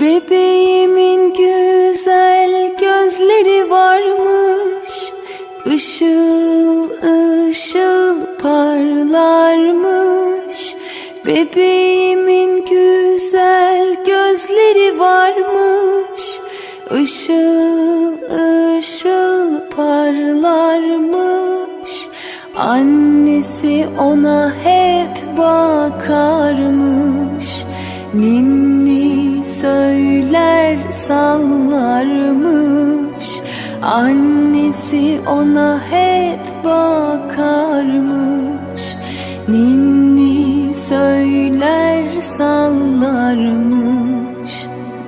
Bebeğimin güzel gözleri varmış Işıl ışıl parlarmış. Bebeğimin güzel gözleri varmış Işıl ışıl parlarmış. Annesi ona hep bakarmış Ninni Annesi ona hep bakarmış. Ninni söyler sallarmış.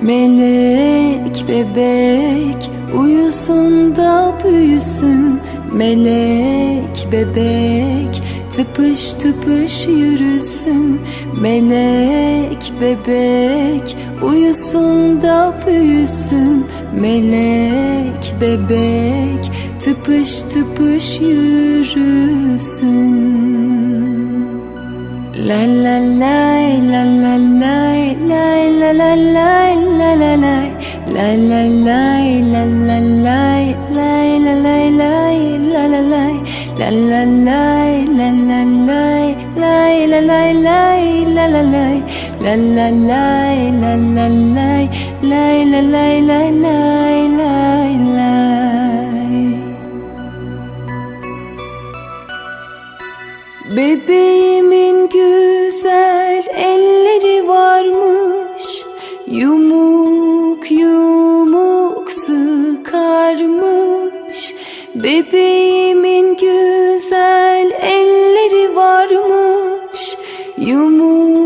Melek bebek uyusun da büyüsün. Melek bebek tıpış tıpış yürüsün. Melek bebek uyusun da büyüsün Melek bebek tıpış tıpış yürüsün La la lay la la lay lay la la lay la la lay la la lay la la lay lay la lay lay la la lay la la lay la la lay lay la lay lay la la lay la la lay la la Bebeğimin güzel elleri varmış Yumuk yumuk sıkarmış. Bebeğimin güzel elleri varmış Yumuk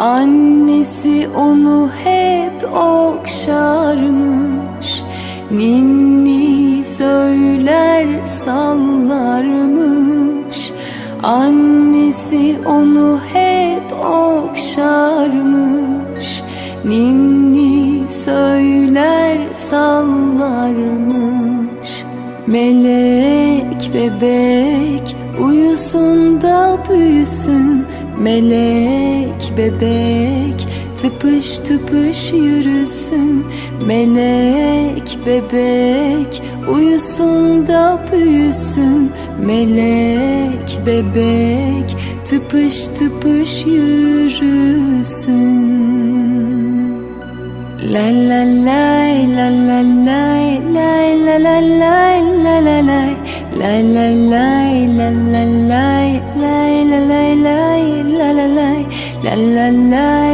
Annesi onu hep okşarmış Ninni söyler sallarmış. Annesi onu hep okşarmış Ninni söyler sallarmış. Melek bebek uyusun da büyüsün Melek bebek tıpış tıpış yürüsün. Melek bebek uyusun da büyüsün. Melek bebek tıpış tıpış yürüsün. La la la la la la la la la la lay. La la lay lay la lay lay la la lay la la la